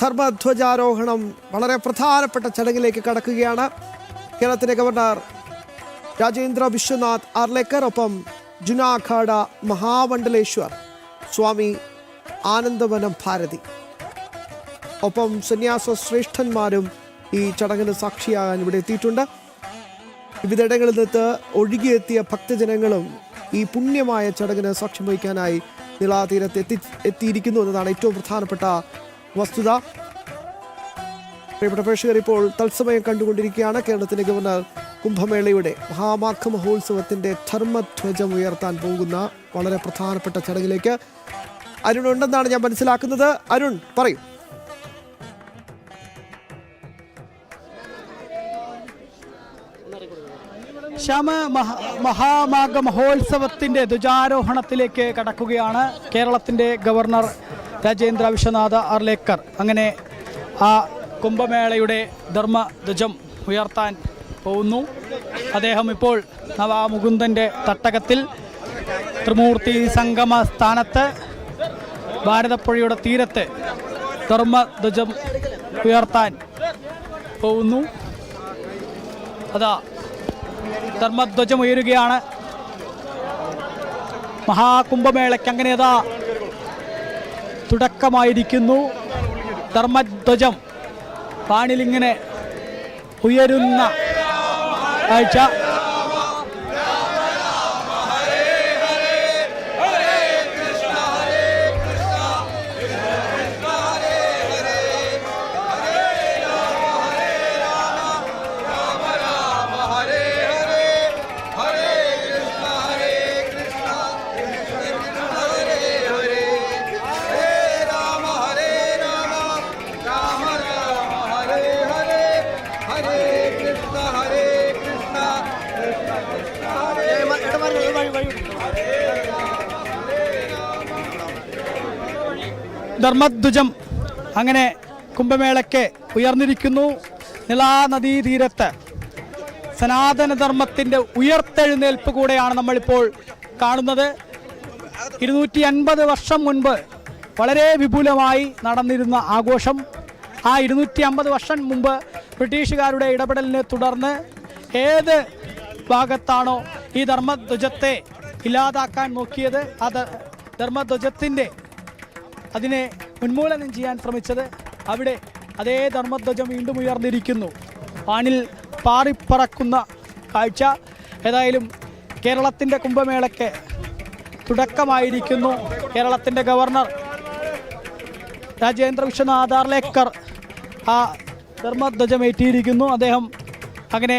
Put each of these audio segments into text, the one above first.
ധർമ്മധ്വജാരോഹണം വളരെ പ്രധാനപ്പെട്ട ചടങ്ങിലേക്ക് കടക്കുകയാണ്. കേരളത്തിന്റെ ഗവർണർ രാജേന്ദ്ര വിശ്വനാഥ് ആർലേക്കർ ഒപ്പം ജുനാഖാഡ മഹാമണ്ഡലേശ്വർ സ്വാമി ആനന്ദവനം ഭാരതി. ഒപ്പം സന്യാസ ശ്രേഷ്ഠന്മാരും ഈ ചടങ്ങിന് സാക്ഷിയാകാൻ ഇവിടെ എത്തിയിട്ടുണ്ട്. വിവിധയിടങ്ങളിൽ നിന്ന് ഒഴുകിയെത്തിയ ഭക്തജനങ്ങളും ഈ പുണ്യമായ ചടങ്ങിന് സാക്ഷ്യം വഹിക്കാനായി നിളാതീരത്ത് എത്തി എത്തിയിരിക്കുന്നു എന്നതാണ് ഏറ്റവും പ്രധാനപ്പെട്ട വസ്തുത. പ്രിയപ്പെട്ട പ്രേക്ഷകർ ഇപ്പോൾ തത്സമയം കണ്ടുകൊണ്ടിരിക്കുകയാണ് കേരളത്തിലെ ഗവർണർ കുംഭമേളയുടെ മഹാമാഘ മഹോത്സവത്തിന്റെ ധർമ്മധ്വജം ഉയർത്താൻ പോകുന്ന വളരെ പ്രധാനപ്പെട്ട ചടങ്ങിലേക്ക് അരുൺ ഉണ്ടെന്നാണ് ഞാൻ മനസ്സിലാക്കുന്നത്. അരുൺ പറയൂ. ശ്യാമ മഹ മഹാമാഘ മഹോത്സവത്തിന്റെ ധ്വജാരോഹണത്തിലേക്ക് കടക്കുകയാണ് കേരളത്തിന്റെ ഗവർണർ രാജേന്ദ്ര വിശ്വനാഥ അർലേക്കർ. അങ്ങനെ ആ കുംഭമേളയുടെ ധർമ്മധ്വജം ഉയർത്താൻ പോകുന്നു. അദ്ദേഹം ഇപ്പോൾ നവാമുകുന്ദന്റെ തട്ടകത്തിൽ ത്രിമൂർത്തി സംഗമ സ്ഥാനത്ത് ഭാരതപ്പുഴയുടെ തീരത്ത് ധർമ്മധ്വജം ഉയർത്താൻ പോകുന്നു. അതാ ധർമ്മധ്വജം ഉയരുകയാണ്. മഹാകുംഭമേളയ്ക്ക് അങ്ങനെ അതാ തുടക്കമായിരിക്കുന്നു. ധർമ്മധ്വജം പാണിലിങ്ങനെ ഉയരുന്ന കാഴ്ച. ധർമ്മധ്വജം അങ്ങനെ കുംഭമേളയ്ക്ക് ഉയർന്നിരിക്കുന്നു. നിലാ നദീതീരത്ത് സനാതനധർമ്മത്തിന്റെ ഉയർത്തെഴുന്നേൽപ്പ് കൂടെയാണ് നമ്മളിപ്പോൾ കാണുന്നത്. ഇരുന്നൂറ്റി അൻപത് വർഷം മുൻപ് വളരെ വിപുലമായി നടന്നിരുന്ന ആഘോഷം. ആ ഇരുന്നൂറ്റി അമ്പത് വർഷം മുമ്പ് ബ്രിട്ടീഷുകാരുടെ ഇടപെടലിനെ തുടർന്ന് ഏത് ഭാഗത്താണോ ഈ ധർമ്മധ്വജത്തെ ഇല്ലാതാക്കാൻ നോക്കിയത് അത് ധർമ്മധ്വജത്തിന്റെ അതിനെ ഉന്മൂലനം ചെയ്യാൻ ശ്രമിച്ചത് അവിടെ അതേ ധർമ്മധ്വജം വീണ്ടും ഉയർന്നിരിക്കുന്നു. വാനിൽ പാറിപ്പറക്കുന്ന കാഴ്ച ഏതായാലും കേരളത്തിന്റെ കുംഭമേളയ്ക്ക് തുടക്കമായിരിക്കുന്നു. കേരളത്തിന്റെ ഗവർണർ രാജേന്ദ്ര വിശ്വനാഥ് ആർലേക്കർ ആ ധർമ്മധ്വജമേറ്റിയിരിക്കുന്നു. അദ്ദേഹം അങ്ങനെ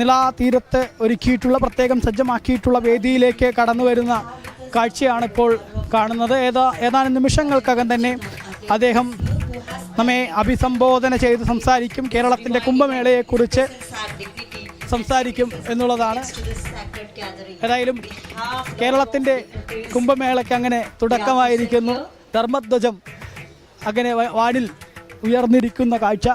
നിലാതീരത്ത് ഒരുക്കിയിട്ടുള്ള പ്രത്യേകം സജ്ജമാക്കിയിട്ടുള്ള വേദിയിലേക്ക് കടന്നു വരുന്ന കാഴ്ചയാണ് ഇപ്പോൾ കാണുന്നത്. ഏതാ ഏതാനും നിമിഷങ്ങൾക്കകം തന്നെ അദ്ദേഹം നമ്മെ അഭിസംബോധന ചെയ്ത് സംസാരിക്കും. കേരളത്തിന്റെ കുംഭമേളയെക്കുറിച്ച് സംസാരിക്കും എന്നുള്ളതാണ്. ഏതായാലും കേരളത്തിന്റെ കുംഭമേളയ്ക്ക് അങ്ങനെ തുടക്കമായിരിക്കുന്നു. ധർമ്മധ്വജം അങ്ങനെ വാടിൽ ഉയർന്നിരിക്കുന്ന കാഴ്ച.